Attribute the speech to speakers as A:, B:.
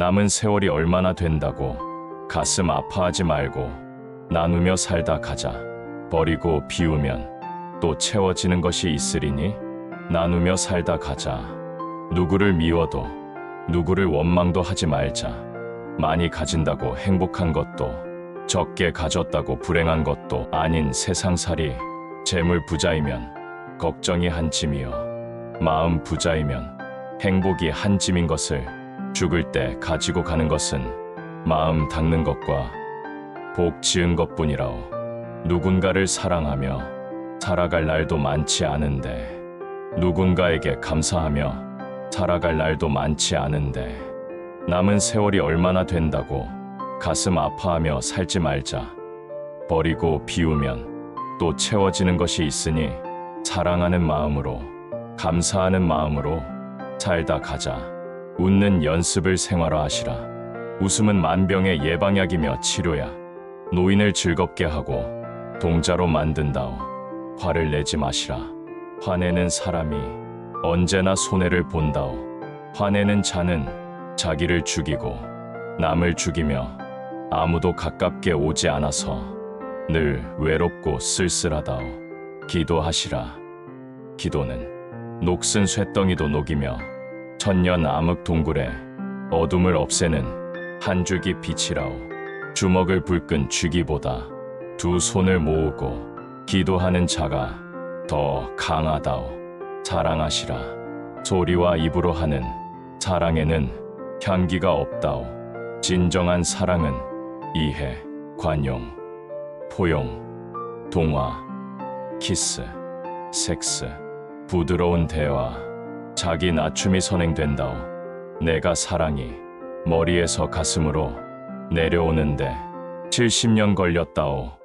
A: 남은 세월이 얼마나 된다고 가슴 아파하지 말고 나누며 살다 가자. 버리고 비우면 또 채워지는 것이 있으리니 나누며 살다 가자. 누구를 미워도 누구를 원망도 하지 말자. 많이 가진다고 행복한 것도 적게 가졌다고 불행한 것도 아닌 세상살이 재물 부자이면 걱정이 한 짐이요 마음 부자이면 행복이 한 짐인 것을 죽을 때 가지고 가는 것은 마음 닦는 것과 복 지은 것뿐이라오 누군가를 사랑하며 살아갈 날도 많지 않은데 누군가에게 감사하며 살아갈 날도 많지 않은데 남은 세월이 얼마나 된다고 가슴 아파하며 살지 말자. 버리고 비우면 또 채워지는 것이 있으니 사랑하는 마음으로 감사하는 마음으로 살다 가자. 웃는 연습을 생활화하시라. 웃음은 만병의 예방약이며 치료야. 노인을 즐겁게 하고 동자로 만든다오. 화를 내지 마시라. 화내는 사람이 언제나 손해를 본다오. 화내는 자는 자기를 죽이고 남을 죽이며 아무도 가깝게 오지 않아서 늘 외롭고 쓸쓸하다오. 기도하시라. 기도는 녹슨 쇳덩이도 녹이며 천년 암흑 동굴에 어둠을 없애는 한 줄기 빛이라오. 주먹을 불끈 쥐기보다 두 손을 모으고 기도하는 자가 더 강하다오. 사랑하시라. 소리와 입으로 하는 사랑에는 향기가 없다오. 진정한 사랑은 이해, 관용, 포용, 동화, 키스, 섹스, 부드러운 대화, 자기 낮춤이 선행된다오. 내가 사랑이 머리에서 가슴으로 내려오는데 70년 걸렸다오.